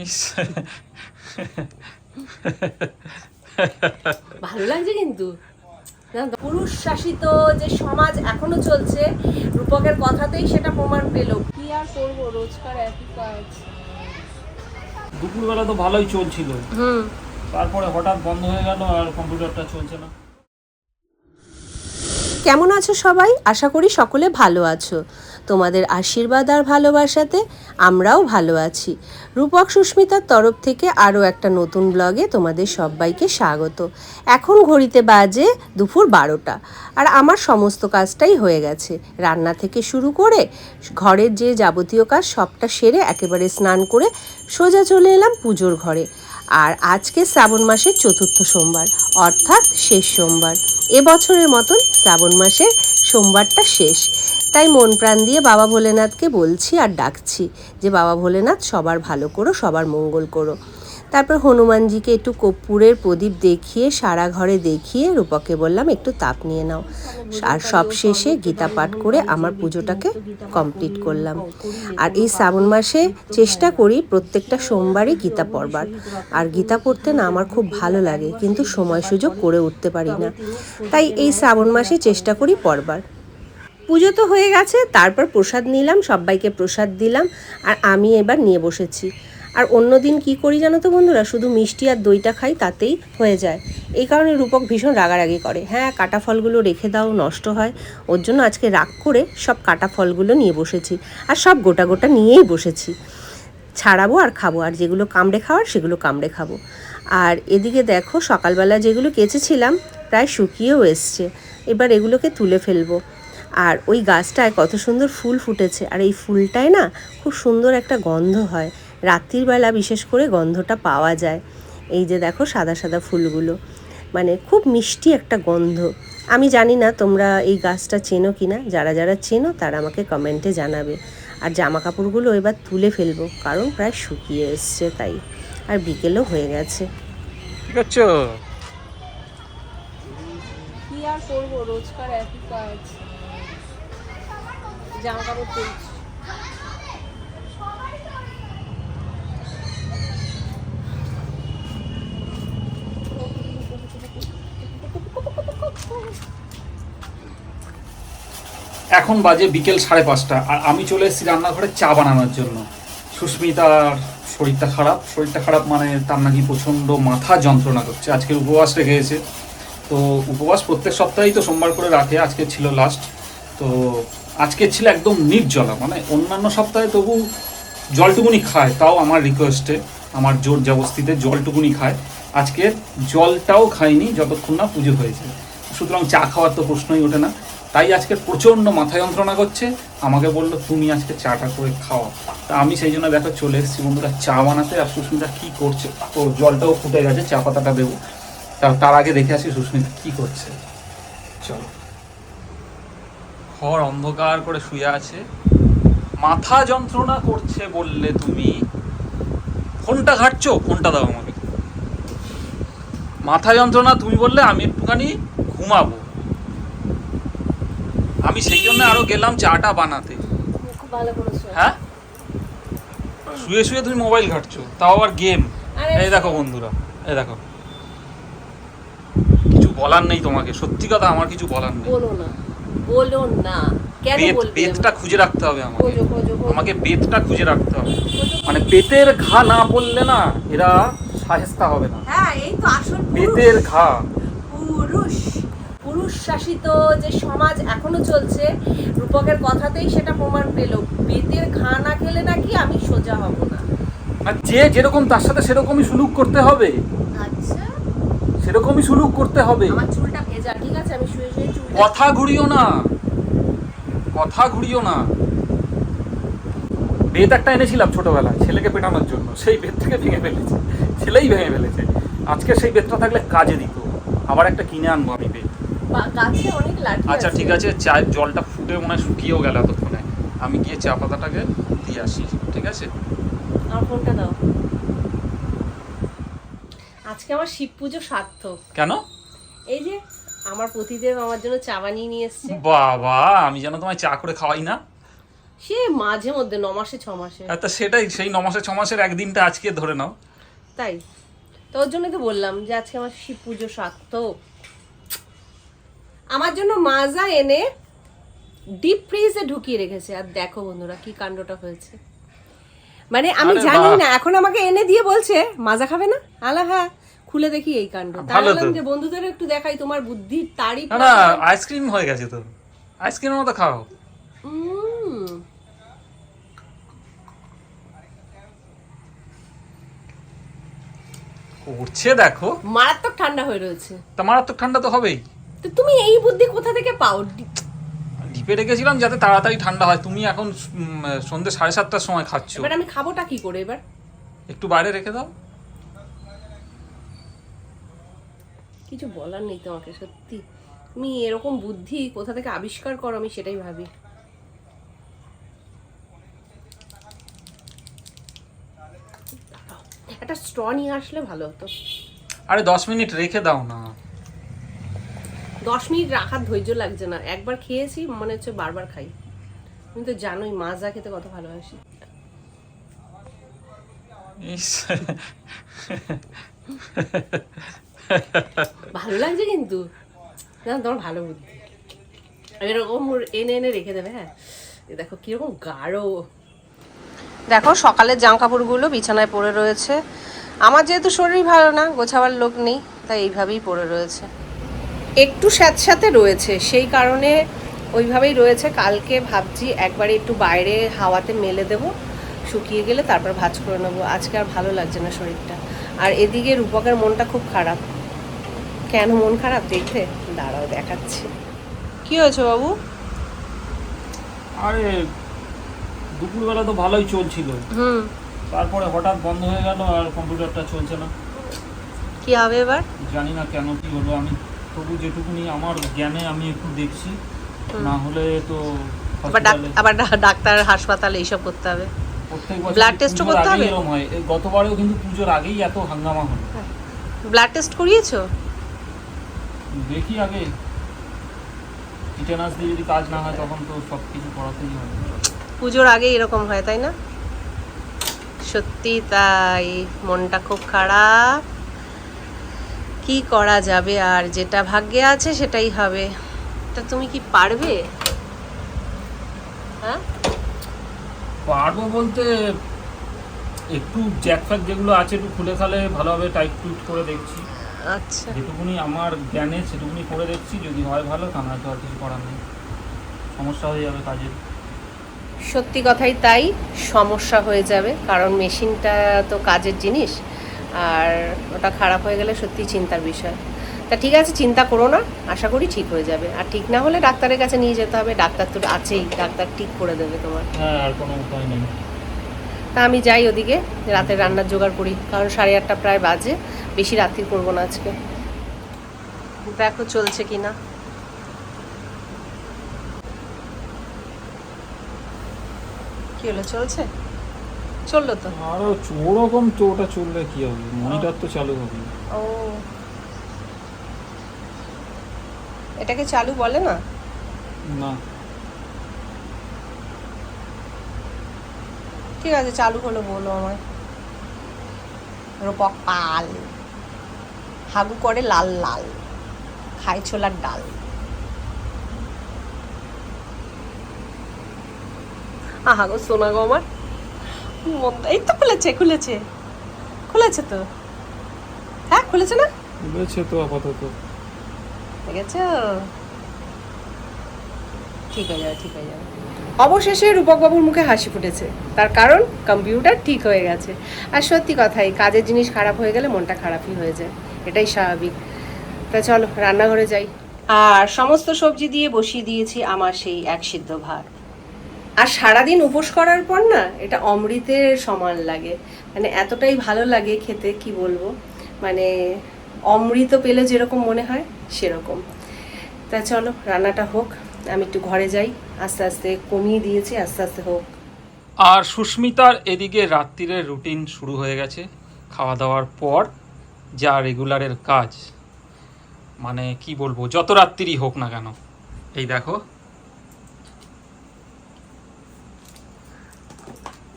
ইস। ভালো লাগছে কিন্তু। পুরুষ শাসিত যে সমাজ এখনও চলছে রূপকের কথাতেই সেটা প্রমাণ পেল। কি আর করব? রোজকার একই কাজ। দুপুরবেলা তো ভালোই চলছিল। হুম। তারপরে হঠাৎ বন্ধ হয়ে গেল আর কম্পিউটারটা চলছে না। কেমন আছো সবাই? আশা করি সকলে ভালো আছো। তোমাদের আশীর্বাদ আর ভালোবাসাতে আমরাও ভালো আছি। রূপক সুস্মিতার তরফ থেকে আরও একটা নতুন ব্লগে তোমাদের সবাইকে স্বাগত। এখন ঘড়িতে বাজে দুপুর বারোটা। আর আমার সমস্ত কাজটাই হয়ে গেছে। রান্না থেকে শুরু করে ঘরের যে যাবতীয় কাজ সবটা সেরে একেবারে স্নান করে সোজা চলে এলাম পুজোর ঘরে। আর আজকে শ্রাবণ মাসের চতুর্থ সোমবার, অর্থাৎ শেষ সোমবার। এবছরের মতন শ্রাবণ মাসের সোমবারটা শেষ। তাই মন প্রাণ দিয়ে বাবা ভোলেনাথকে বলছি আর ডাকছি যে, বাবা ভোলেনাথ, সবার ভালো করো, সবার মঙ্গল করো। তারপর হনুমানজিকে একটু কর্পূরের প্রদীপ দেখিয়ে, সারা ঘরে দেখিয়ে রূপকে বললাম, একটু তাপ নিয়ে নাও। আর সব শেষে গীতা পাঠ করে আমার পুজোটাকে কমপ্লিট করলাম। আর এই শ্রাবণ মাসে চেষ্টা করি প্রত্যেকটা সোমবারই গীতা পড়বার। আর গীতা পড়তে না আমার খুব ভালো লাগে, কিন্তু সময় সুযোগ করে উঠতে পারি না। তাই এই শ্রাবণ মাসে চেষ্টা করি পড়বার। পুজো তো হয়ে গেছে, তারপর প্রসাদ নিলাম, সবাইকে প্রসাদ দিলাম, আর আমি এবার নিয়ে বসেছি। আর অন্য দিন কী করি জানো তো বন্ধুরা? শুধু মিষ্টি আর দইটা খাই, তাতেই হয়ে যায়। এই কারণে রূপক ভীষণ রাগারাগি করে। হ্যাঁ কাটা ফলগুলো রেখে দাও, নষ্ট হয়। ওর জন্য আজকে রাগ করে সব কাটা ফলগুলো নিয়ে বসেছি। আর সব গোটা গোটা নিয়েই বসেছি। ছাড়াবো আর খাব, আর যেগুলো কামড়ে খাওয়ার সেগুলো কামড়ে খাব। আর এদিকে দেখো, সকালবেলা যেগুলো কেচেছিলাম, প্রায় শুকিয়েও এসছে। এবার এগুলোকে তুলে ফেলব। আর ওই গাছটায় কত সুন্দর ফুল ফুটেছে। আর এই ফুলটায় না খুব সুন্দর একটা গন্ধ হয়। রাত্রির বেলা বিশেষ করে গন্ধটা পাওয়া যায়। এই যে দেখো সাদা সাদা ফুলগুলো। মানে খুব মিষ্টি একটা গন্ধ। আমি জানি না তোমরা এই গাছটা চেনো কি না যারা যারা চেনো তারা আমাকে কমেন্টে জানাবে। আর জামা কাপড়গুলো এবার তুলে ফেলব। কারণ প্রায় শুকিয়ে এসছে তাই। আর বিকেলও হয়ে গেছে। ঠিক আছে কি আর করব? রোজকার একই কাজ। জামা কাপড় তুলছি এখন বাজে বিকেল সাড়ে পাঁচটা, আর আমি চলে এসেছি রান্নাঘরে চা বানানোর জন্য। সুস্মিতার শরীরটা খারাপ শরীরটা খারাপ মানে তার নাকি প্রচণ্ড মাথা যন্ত্রণা করছে। আজকের উপবাস রেখেছে তো উপবাস প্রত্যেক সপ্তাহেই তো সোমবার করে রাখে, আজকে ছিল লাস্ট তো আজকে ছিল একদম নির্জলা মানে অন্যান্য সপ্তাহে তবু জলটুকুনি খায়, তাও আমার রিকোয়েস্টে আমার জোর জবস্তিতে জলটুকুনি খায়। আজকে জলটাও খায়নি যতক্ষণ না পুজো হয়েছে। সুতরাং চা খাওয়ার তো প্রশ্নই ওঠে না। তাই আজকে প্রচণ্ড মাথা যন্ত্রণা করছে। আমাকে বলল, তুমি আজকে চাটা করে খাওয়া তা আমি সেই জন্য দেখো চলে এসেছি বন্ধুরা চা বানাতে, আর সুস্মিতা কী করছে? তো জলটাও ফুটে গেছে, চা পাতাটা দেবো। তার আগে দেখে আসি সুস্মিতা কী করছে। চলো। ঘর অন্ধকার করে শুয়ে আছে। মাথা যন্ত্রণা করছে বললে তুমি। ফোনটা ঘাটছো? ফোনটা দাও আমাকে। মাথা যন্ত্রণা তুমি বললে আমি একটুখানি ঘুমাবো। আমি সেই জন্য আরও গেলাম চাটা বানাতে। হ্যাঁ? শুয়ে শুয়ে তুমি মোবাইল ঘাটছো। তাও আবার গেম। এই দেখো বন্ধুরা এই দেখো। কিছু বলার নেই তোমাকে। সত্যি কথা আমার কিছু বলার নেই। বলো না। বলো না। কেন বলবে? বেতটা খুঁজে রাখতে হবে আমাকে। আমাকে বেতটা খুঁজে রাখতে হবে। মানে বেতের ঘা না পড়লে না এরা সাহেস্তা হবে না। হ্যাঁ এই তো আসল বেতের ঘা। পুরুষ। পুরুষ শাসিত যে সমাজ এখনও চলছে রূপকের কথাতেই সেটা প্রমাণ পেল। বেতের ঘা না খেলে নাকি আমি সোজা হব না। আর যে যেরকম তার সাথে সেরকমই সুলুক করতে হবে। আচ্ছা। সেরকমই সুলুক করতে হবে। আমার চুলটা ভেজা ঠিক আছে? আমি শুয়ে শুয়ে কথা ঘুরিও না। কথা ঘুরিও না। বেত একটা এনেছিলাম ছোটবেলায় ছেলেকে পেটানোর জন্য। সেই বেত থেকে ভেঙে ফেলেছে। ছেলেই ভেঙে ফেলেছে। আজকে সেই বেতটা থাকলে কাজে দিত। আবার একটা কিনে আনব আমি বেত আচ্ছা ঠিক আছে চায়ের জলটা ফুটে মনে হয় শুকিয়েও গেল এতক্ষণে। আমি গিয়ে চা পাতাটাকে দিয়ে আসি ঠিক আছে? আমার ফোনটা দাও। আজকে আমার শিব পুজো সার্থক। কেন? এই যে আমার প্রতিদেব আমার জন্য চা বানিয়ে নিয়ে এসছে। বাবা আমি যেন তোমায় চা করে খাওয়াই না। সে মাঝে মধ্যে ন মাসে ছ মাসে। আর তা সেটাই সেই ন মাসে ছ মাসের একদিনটা আজকে ধরে নাও। তাই। তো ওর জন্যই তো বললাম যে আজকে আমার শিব পুজো সার্থ আমার জন্য মাজা এনে ডিপ ফ্রিজে ঢুকিয়ে রেখেছে। আর দেখো বন্ধুরা কি কাণ্ডটা হয়েছে। মানে আমি জানি না এখন আমাকে এনে দিয়ে বলছে মাজা খাবে না? আলা হ্যাঁ খুলে দেখি এই কাণ্ড। যে বন্ধুদের একটু দেখাই তোমার বুদ্ধির তারিফ না আইসক্রিম হয়ে গেছে তো। আইসক্রিমের মতো খাও। করছে দেখো। মারাত্মক ঠান্ডা হয়ে রয়েছে। তা মারাত্মক ঠান্ডা তো হবেই। তো তুমি এই বুদ্ধি কোথা থেকে পাও? ডিপে রেখেছিলাম যাতে তাড়াতাড়ি ঠান্ডা হয়। তুমি এখন সন্ধ্যে সাড়ে সাতটার সময় খাচ্ছ। এবার আমি খাবোটা কি করে এবার? একটু বাইরে রেখে দাও। কিছু বলার নেই তোমাকে সত্যি। তুমি এরকম বুদ্ধি কোথা থেকে আবিষ্কার করো আমি সেটাই ভাবি। একটা স্ট্র নিয়ে আসলে ভালো হতো। আরে দশ মিনিট রেখে দাও না। দশ মিনিট রাখার ধৈর্য লাগছে না। একবার খেয়েছি মনে হচ্ছে বারবার খাই। তুমি তো জানোই মাজা খেতে কত ভালোবাসি। ইস, ভালো লাগছে কিন্তু। না, তোমার ভালো বুদ্ধি। এরকম এনে এনে রেখে দেবে হ্যাঁ? দেখো কীরকম গাঢ়। দেখো, সকালের জামা কাপড়গুলো বিছানায় পড়ে রয়েছে। আমার যেহেতু শরীর ভালো না, গোছাবার লোক নেই, তাই এইভাবেই পড়ে রয়েছে। একটু স্যাঁতস্যাঁতে রয়েছে, সেই কারণে ওইভাবেই রয়েছে। কালকে ভাবছি একবারে একটু বাইরে হাওয়াতে মেলে দেবো, শুকিয়ে গেলে তারপর ভাঁজ করে নেব। আজকে আর ভালো লাগছে না শরীরটা। আর এদিকে রূপকের মনটা খুব খারাপ। কেন মন খারাপ? দেখতে দাঁড়াও দেখাচ্ছি। কি হয়েছে বাবু? আরে দুপুরবেলা তো ভালোই চলছিল। হুম। তারপরে হঠাৎ বন্ধ হয়ে গেল আর কম্পিউটারটা চলছে না। কি হবে এবার? জানি না কেন কি হলো। আমি তবু যেটুকুনি আমার জ্ঞানে আমি একটু দেখছি। না হলে তো আবার ডাক- আবার ডা- ডাক্তার হাসপাতালে এইসব করতে হবে। প্রত্যেক বছর blood test ও পুজোর করতে আগেই হবে? এরম হয়। গতবারেও কিন্তু পুজোর আগেই এত হাঙ্গামা হলো। ব্লাড টেস্ট করিয়েছো? দেখি আগে। টিটেনাস দিয়ে যদি কাজ না হয় তখন তো সব কিছু করাতেই হবে পুজোর আগে এরকম হয় তাই না? সত্যি তাই মনটা খুব খারাপ। কি করা যাবে আর যেটা ভাগ্যে আছে সেটাই হবে। তা তুমি কি পারবে? হ্যাঁ? পারব বলতে একটু জ্যাক ফ্যাক যেগুলো আছে একটু খুলে খালে ভালোভাবে টাইট টুইট করে দেখছি। আচ্ছা। যেটুকুনি আমার জ্ঞানে সেটুকুনি করে দেখছি যদি হয় ভালো তা না তো আর কিছু করার নেই। সমস্যা হয়ে যাবে কাজের। সত্যি কথাই তাই সমস্যা হয়ে যাবে কারণ মেশিনটা তো কাজের জিনিস আর ওটা খারাপ হয়ে গেলে সত্যি চিন্তার বিষয়। তা ঠিক আছে চিন্তা করো না আশা করি ঠিক হয়ে যাবে। আর ঠিক না হলে ডাক্তারের কাছে নিয়ে যেতে হবে ডাক্তার তো আছেই ডাক্তার ঠিক করে দেবে তোমার। হ্যাঁ আর কোনো উপায় নেই। তা আমি যাই ওদিকে রাতে রান্নার জোগাড় করি কারণ সাড়ে আটটা প্রায় বাজে। বেশি রাত্রি করব না আজকে। দেখো চলছে কি না কি হলো চলছে? চলল তো? আরও ওরকম তো ওটা চললে কি হবে? মনিটর তো চালু হবে। ও। এটাকে চালু বলে না? না। ঠিক আছে চালু হলো বলো আমায়। রূপক পাল। হাগু করে লাল লাল খায় ছোলার ডাল। আহা গো সোনা গো আমার। এই তো খুলেছে খুলেছে। খুলেছে তো। হ্যাঁ খুলেছে না? খুলেছে তো আপাতত। ঠিক হয়ে যাবে ঠিক হয়ে যাবে। অবশেষে রূপকবাবুর মুখে হাসি ফুটেছে। তার কারণ কম্পিউটার ঠিক হয়ে গেছে। আর সত্যি কথাই কাজের জিনিস খারাপ হয়ে গেলে মনটা খারাপই হয়ে যায়। এটাই স্বাভাবিক। তা চলো রান্নাঘরে যাই। আর সমস্ত সবজি দিয়ে বসিয়ে দিয়েছি আমার সেই এক সিদ্ধ ভাত। আর সারাদিন উপোস করার পর না এটা অমৃতের সমান লাগে। মানে এতটাই ভালো লাগে খেতে কি বলব? মানে অমৃত পেলে যেরকম মনে হয় সেরকম। তা চলো রান্নাটা হোক। আমি একটু ঘরে যাই আস্তে আস্তে কমিয়ে দিয়েছি আস্তে আস্তে হোক। আর সুস্মিতার এদিকে রাত্রিরের রুটিন শুরু হয়ে গেছে। খাওয়া দাওয়ার পর যা রেগুলারের কাজ মানে কি বলব যত রাত্রিরই হোক না কেন। এই দেখো।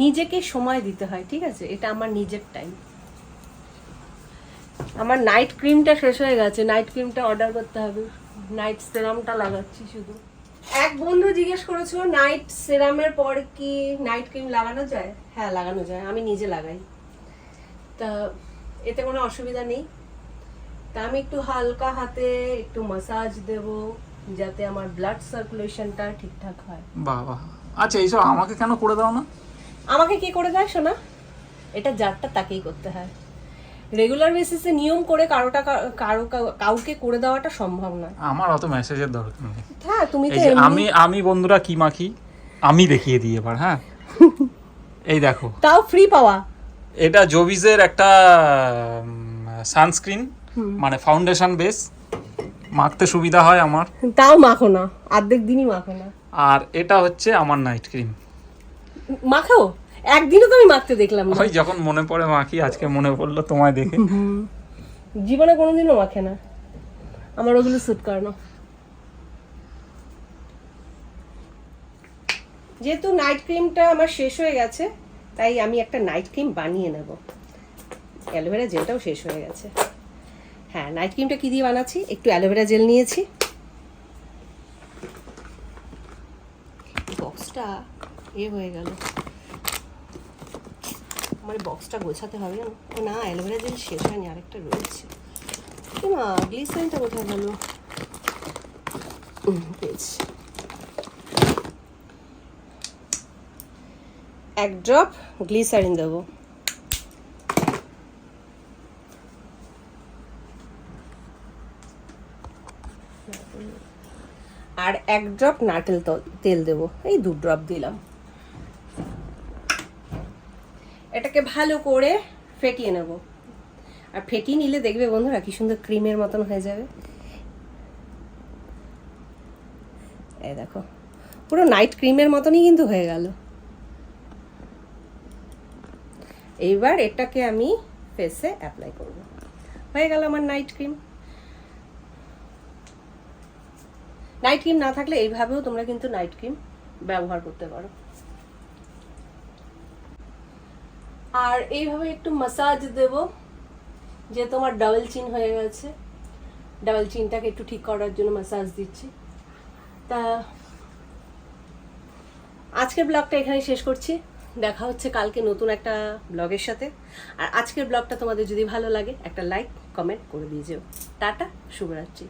নিজেকে সময় দিতে হয় ঠিক আছে? এটা আমার নিজের টাইম আমার নাইট ক্রিমটা শেষ হয়ে গেছে নাইট ক্রিমটা অর্ডার করতে হবে। নাইট সেরামটা লাগাচ্ছি শুধু। এক বন্ধু জিজ্ঞেস করেছ নাইট সিরামের পর কি নাইট ক্রিম লাগানো যায়? হ্যাঁ লাগানো যায় আমি নিজে লাগাই। তা এতে কোনো অসুবিধা নেই। তা আমি একটু হালকা হাতে একটু মাসাজ দেব যাতে আমার ব্লাড সার্কুলেশনটা ঠিকঠাক হয়। বাহ বাহ আচ্ছা এইসব আমাকে কেন করে দাও না? আমাকে কি করে দেয় শোনা? এটা যারটা তাকেই করতে হয়। রেগুলার বেসিসে নিয়ম করে কারোটা কারও কাউকে করে দেওয়াটা সম্ভব নয় আমার অত মেসেজের দরকার নেই। হ্যাঁ তুমি তো আমি আমি বন্ধুরা কি মাখি আমি দেখিয়ে দিই এবার হ্যাঁ? এই দেখো। তাও ফ্রি পাওয়া? এটা জোবিজের একটা সানস্ক্রিন মানে ফাউন্ডেশন বেস মাখতে সুবিধা হয় আমার। তাও মাখো না। অর্ধেক দিনই মাখো না। আর এটা হচ্ছে আমার নাইট ক্রিম মাখো? একদিনও তো আমি মাখতে দেখলাম না। ওই যখন মনে পড়ে মাখি আজকে মনে পড়ল তোমায় দেখে। জীবনে কোনোদিনও মাখে না। আমার ওগুলো স্যুট করে না যেহেতু নাইট ক্রিমটা আমার শেষ হয়ে গেছে তাই আমি একটা নাইট ক্রিম বানিয়ে নেব। অ্যালোভেরা জেলটাও শেষ হয়ে গেছে। হ্যাঁ নাইট ক্রিমটা কী দিয়ে বানাচ্ছি? একটু অ্যালোভেরা জেল নিয়েছি। বক্সটা এ হয়ে গেল। আমার বক্সটা গোছাতে হবে না ও না, অ্যালোভেরা জেল শেষ হয়নি, আরেকটা রয়েছে। মা, গ্লিসারিনটা কোথায় গেল? পেয়েছি। এক ড্রপ গ্লিসারিন দেবো। আর এক ড্রপ নারকেল তেল দেবো। এই দু ড্রপ দিলাম এটাকে ভালো করে ফেটিয়ে নেব। আর ফেটিয়ে নিলে দেখবে বন্ধুরা কি সুন্দর ক্রিমের মতন হয়ে যাবে। এই দেখো, পুরো নাইট ক্রিমের মতনই কিন্তু হয়ে গেল। এইবার এটাকে আমি ফেসে অ্যাপ্লাই করব। হয়ে গেল আমার নাইট ক্রিম। নাইট ক্রিম না থাকলে এইভাবেও তোমরা কিন্তু নাইট ক্রিম ব্যবহার করতে পারো। আর এইভাবে একটু মাসাজ দেব, যে তোমার ডাবল চিন হয়ে গেছে। ডাবল চিনটাকে একটু ঠিক করার জন্য মাসাজ দিচ্ছি। তা আজকের ব্লগটা এখানে শেষ করছি। দেখা হচ্ছে কালকে নতুন একটা ব্লগের সাথে। আর আজকের ব্লগটা তোমাদের যদি ভালো লাগে, একটা লাইক কমেন্ট করে দিয়ে যেও। টাটা, শুভরাত্রি।